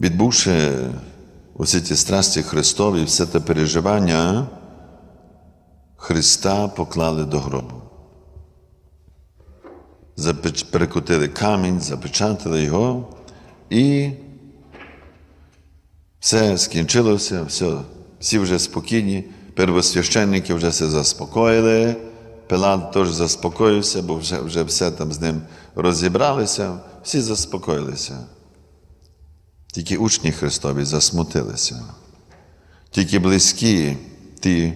відбувши усі ті страсті Христові, все те переживання, Христа поклали до гробу. Запеч- Перекотили камінь, запечатали його, і все скінчилося, все, всі вже спокійні, первосвященники вже все заспокоїли, Пилат теж заспокоївся, бо вже, вже все там з ним розібралися, всі заспокоїлися. Тільки учні Христові засмутилися. Тільки близькі, ті,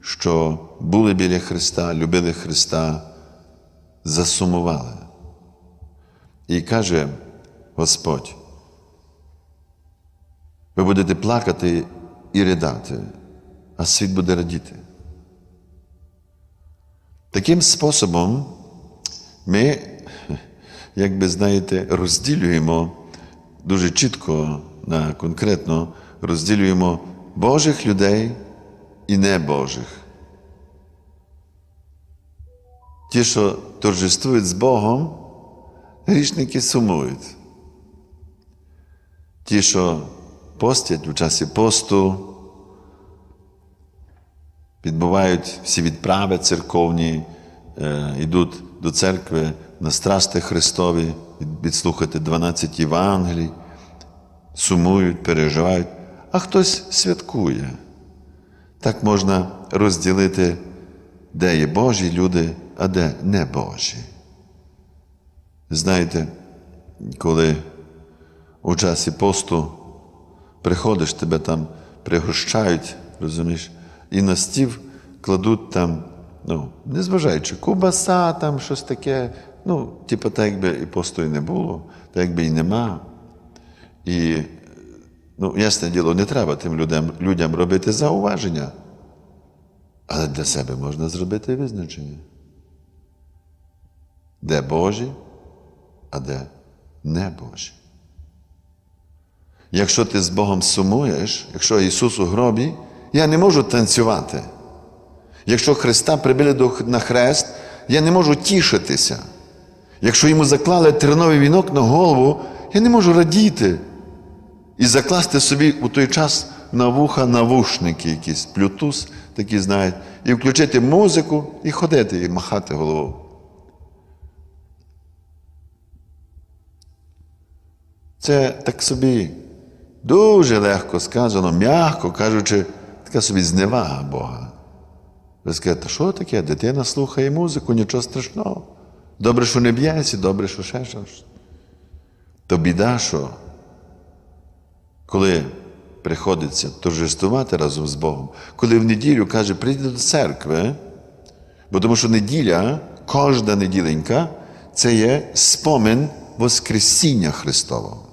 що були біля Христа, любили Христа, засумували. І каже Господь, ви будете плакати і ридати, а світ буде радіти. Таким способом ми, як би знаєте, розділюємо дуже чітко, на конкретно розділюємо Божих людей і небожих. Ті, що торжествують з Богом, грішники сумують. Ті, що постять у часі посту, відбувають всі відправи церковні, е, йдуть до церкви на страсти Христові, відслухати 12 Євангелій, сумують, переживають, а хтось святкує. Так можна розділити, де є Божі люди, а де не Божі. Знаєте, коли у часі посту приходиш, тебе там пригощають, розумієш, і на стів кладуть там, ну, незважаючи, кубаса, там щось таке, ну, типу, так якби і посту і не було, так якби і нема. І, ну, ясне діло, не треба тим людям, людям робити зауваження. Але для себе можна зробити визначення. Де Божі, а де не Божі. Якщо ти з Богом сумуєш, якщо Ісус у гробі, я не можу танцювати. Якщо Христа прибили на хрест, я не можу тішитися. Якщо йому заклали терновий вінок на голову, я не можу радіти і закласти собі у той час на вуха навушники, якісь плютус, такі знають, і включити музику і ходити, і махати головою. Це так собі дуже легко сказано, м'яко кажучи, така собі зневага Бога. Ви скажете, що таке? Дитина слухає музику, нічого страшного. Добре, що не б'ється, добре, що ще щось. То біда, що коли приходиться торжествувати разом з Богом, коли в неділю каже, прийди до церкви, бо тому що неділя, кожна неділенька, це є спомин Воскресіння Христового.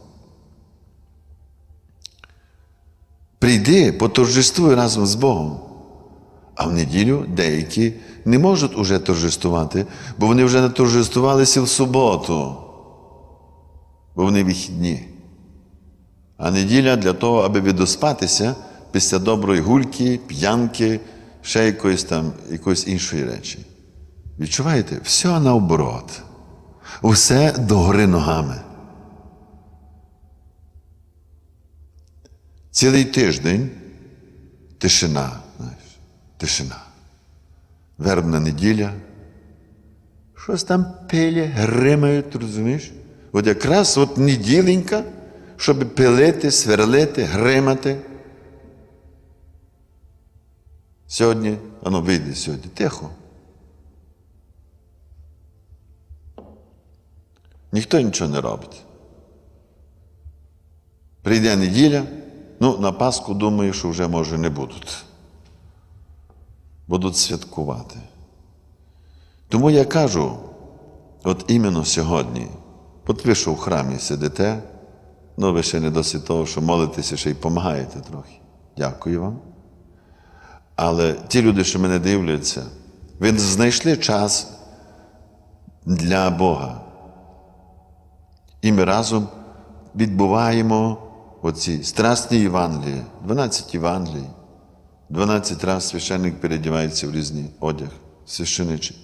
Прийди, поторжествуй разом з Богом. А в неділю деякі не можуть уже торжествувати, бо вони вже не торжествувалися в суботу, бо вони вихідні. А неділя для того, аби відоспатися після доброї гульки, п'янки, ще якоїсь там, якоїсь іншої речі. Відчуваєте? Все наоборот. Усе догори ногами. Цілий тиждень тишина, знаєш, тишина. Вербна неділя. Щось там пилі, гримають, розумієш? От якраз от неділенька, щоб пилити, сверлити, гримати. Сьогодні, ану вийде сьогодні, тихо. Ніхто нічого не робить. Прийде неділя, ну, на Пасху думаю, що вже може не будуть. Будуть святкувати. Тому я кажу, от іменно сьогодні, от ви що в храмі сидите, ну ви ще не досить того, що молитеся, ще й допомагаєте трохи. Дякую вам. Але ті люди, що мене дивляться, ви знайшли час для Бога. І ми разом відбуваємо оці страсні Євангелії, 12 Євангелій. 12 разів священник передівається в різний одяг, священичий,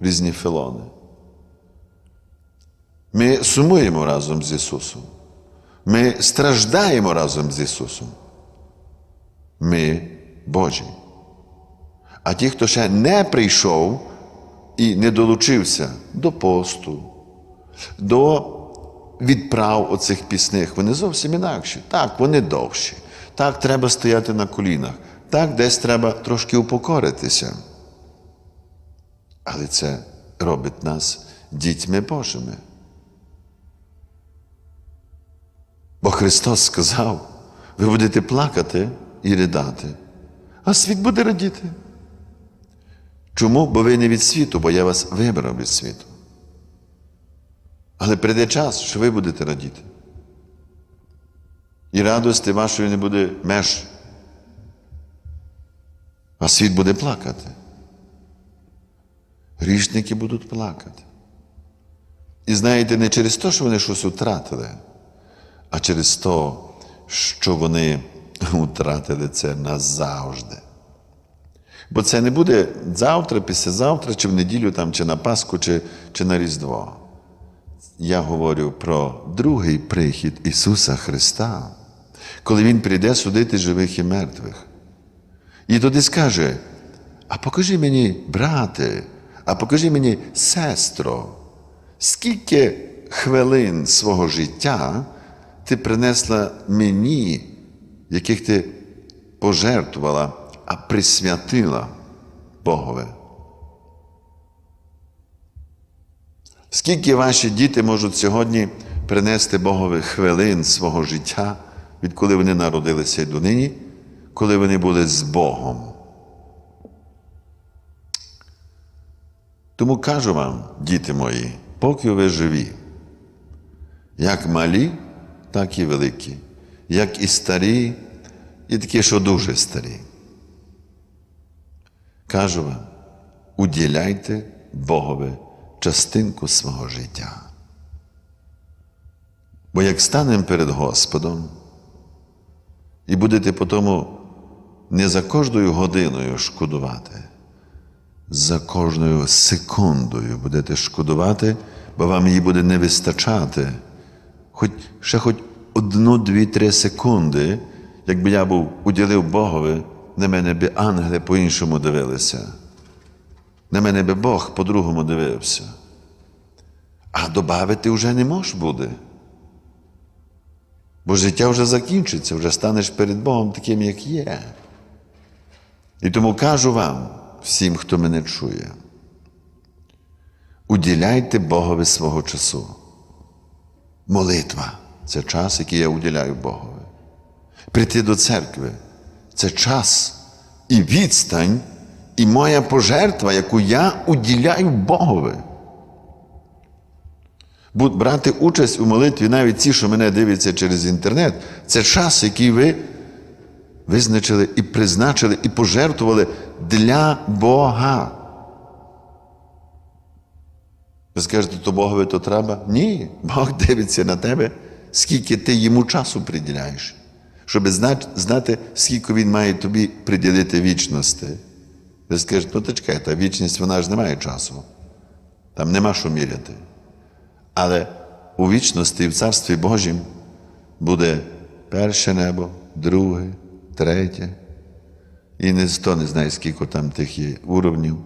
в різні філони. Ми сумуємо разом з Ісусом. Ми страждаємо разом з Ісусом. Ми Божі. А ті, хто ще не прийшов і не долучився до посту, до відправ оцих пісних, вони зовсім інакші. Так, вони довші. Так, треба стояти на колінах. Так, десь треба трошки упокоритися. Але це робить нас дітьми Божими. Бо Христос сказав, ви будете плакати і ридати, а світ буде радіти. Чому? Бо ви не від світу, бо я вас вибрав від світу. Але прийде час, що ви будете радіти. І радості вашої не буде меж. А світ буде плакати. Грішники будуть плакати. І знаєте, не через те, що вони щось втратили, а через те, що вони втратили це назавжди. Бо це не буде завтра, післязавтра, чи в неділю, там, чи на Пасху, чи, чи на Різдво. Я говорю про другий прихід Ісуса Христа, коли Він прийде судити живих і мертвих. І тоді скаже: а покажи мені, брате, а покажи мені, сестро, скільки хвилин свого життя ти принесла мені, яких ти пожертвувала, а присвятила Богове. Скільки ваші діти можуть сьогодні принести Богові хвилин свого життя, відколи вони народилися і донині, коли вони були з Богом? Тому кажу вам, діти мої, поки ви живі, як малі, так і великі, як і старі, і такі, що дуже старі. Кажу вам, уділяйте Богові частинку свого життя. Бо як станемо перед Господом і будете по тому не за кожною годиною шкодувати, за кожною секундою будете шкодувати, бо вам її буде не вистачати. Хоч ще хоч одну, дві, три секунди, якби я був уділив Богові, на мене би ангели по-іншому дивилися. На мене би Бог по-другому дивився. А додати вже не можеш буде. Бо життя вже закінчиться, вже станеш перед Богом таким, як є. І тому кажу вам, всім, хто мене чує, уділяйте Богові свого часу. Молитва це час, який я уділяю Богові. Прийти до церкви це час і відстань, і моя пожертва, яку я уділяю Богові. Брати участь у молитві, навіть ті, що мене дивляться через інтернет, це час, який ви визначили і призначили, і пожертвували для Бога. Ви скажете, то Богові то треба? Ні. Бог дивиться на тебе, скільки ти йому часу приділяєш, щоб знати, скільки він має тобі приділити вічності. Ви скажете, ну то чекайте, вічність вона ж не має часу. Там нема що міряти. Але у вічності в Царстві Божім буде перше небо, друге, третє. І ніхто не знає, скільки там тих є уровнів.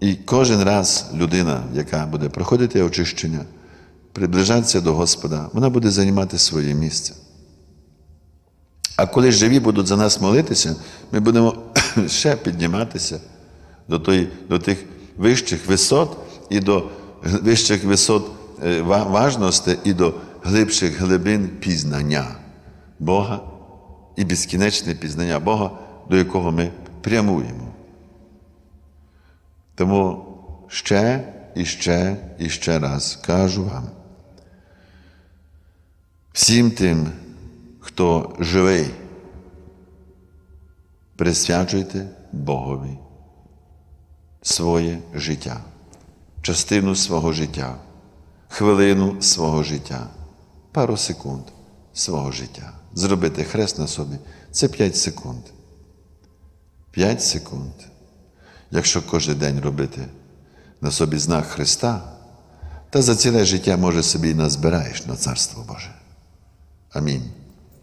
І кожен раз людина, яка буде проходити очищення, приближатися до Господа, вона буде займати своє місце. А коли живі будуть за нас молитися, ми будемо ще підніматися до, той, до тих вищих висот і до вищих висот важності і до глибших глибин пізнання Бога і безкінечне пізнання Бога, до якого ми прямуємо. Тому ще і ще і ще раз кажу вам, всім тим, хто живий, присвячуйте Богові своє життя, частину свого життя, хвилину свого життя, пару секунд свого життя. Зробити хрест на собі це 5 секунд. 5 секунд. Якщо кожен день робити на собі знак Христа, та за ціле життя, може, собі назбираєш на Царство Боже. Амінь.